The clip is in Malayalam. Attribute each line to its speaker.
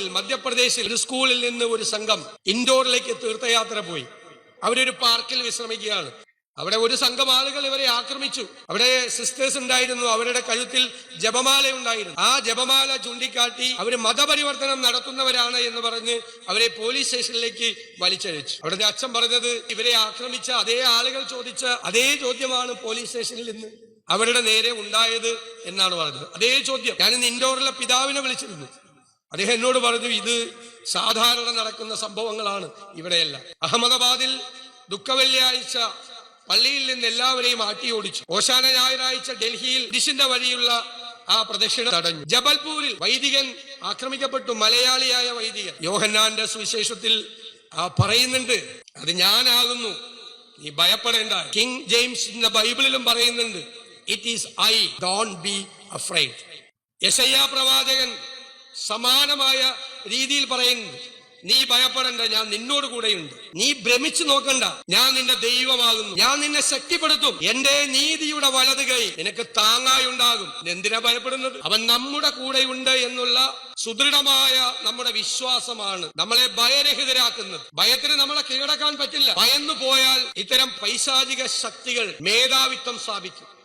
Speaker 1: ഇൻഡോറിൽ മധ്യപ്രദേശിൽ ഒരു സ്കൂളിൽ നിന്ന് ഒരു സംഘം ഇൻഡോറിലേക്ക് തീർത്ഥയാത്ര പോയി. അവരൊരു പാർക്കിൽ വിശ്രമിക്കുകയാണ്. അവിടെ ഒരു സംഘം ആളുകൾ ഇവരെ ആക്രമിച്ചു. അവിടെ സിസ്റ്റേഴ്സ് ഉണ്ടായിരുന്നു. അവരുടെ കഴുത്തിൽ ജപമാല ഉണ്ടായിരുന്നു. ആ ജപമാല ചൂണ്ടിക്കാട്ടി അവർ മതപരിവർത്തനം നടത്തുന്നവരാണ് എന്ന് പറഞ്ഞ് അവരെ പോലീസ് സ്റ്റേഷനിലേക്ക് വലിച്ചഴിച്ചു. അവിടുത്തെ അച്ഛൻ പറഞ്ഞത് ഇവരെ ആക്രമിച്ച അതേ ആളുകൾ ചോദിച്ച അതേ ചോദ്യമാണ് പോലീസ് സ്റ്റേഷനിൽ നിന്ന് അവരുടെ നേരെ ഉണ്ടായത് എന്നാണ് പറഞ്ഞത്. അതേ ചോദ്യം. ഞാൻ ഇന്ന് ഇൻഡോറിലെ പിതാവിനെ വിളിച്ചിരുന്നു. അദ്ദേഹം എന്നോട് പറഞ്ഞു ഇത് സാധാരണ നടക്കുന്ന സംഭവങ്ങളാണ് ഇവിടെയല്ല. അഹമ്മദാബാദിൽ ദുഃഖവെള്ളിയാഴ്ച പള്ളിയിൽ നിന്ന് എല്ലാവരെയും ആട്ടി ഓടിച്ചു. ഓശാന ഞായറാഴ്ച ഡൽഹിയിൽ ദിശിന്റെ വഴിയുള്ള ആ പ്രദക്ഷിണ തടഞ്ഞു. ജബൽപൂരിൽ വൈദികൻ ആക്രമിക്കപ്പെട്ടു മലയാളിയായ വൈദികൻ. യോഹന്നാന്റെ സുവിശേഷത്തിൽ ആ പറയുന്നുണ്ട് അത് ഞാനാകുന്നു നീ ഭയപ്പെടേണ്ട. കിങ് ജെയിംസിന്റെ ബൈബിളിലും പറയുന്നുണ്ട് it is I don't be afraid. യശയ്യ പ്രവാചകൻ സമാനമായ രീതിയിൽ പറയുന്നു നീ ഭയപ്പെടേണ്ട ഞാൻ നിന്നോട് കൂടെയുണ്ട്. നീ ഭ്രമിച്ചു നോക്കണ്ട. ഞാൻ നിന്റെ ദൈവമാകുന്നു. ഞാൻ നിന്നെ ശക്തിപ്പെടുത്തും. എന്റെ നീതിയുടെ വലത് കൈ നിനക്ക് താങ്ങായി ഉണ്ടാകും എന്തിനാ ഭയപ്പെടുന്നത്? അവൻ നമ്മുടെ കൂടെയുണ്ട് എന്നുള്ള സുദൃഢമായ നമ്മുടെ വിശ്വാസമാണ് നമ്മളെ ഭയരഹിതരാക്കുന്നത്. ഭയത്തിന് നമ്മളെ കീഴടക്കാൻ പറ്റില്ല. ഭയന്നു പോയാൽ ഇത്തരം പൈശാചിക ശക്തികൾ മേധാവിത്വം സ്ഥാപിക്കും.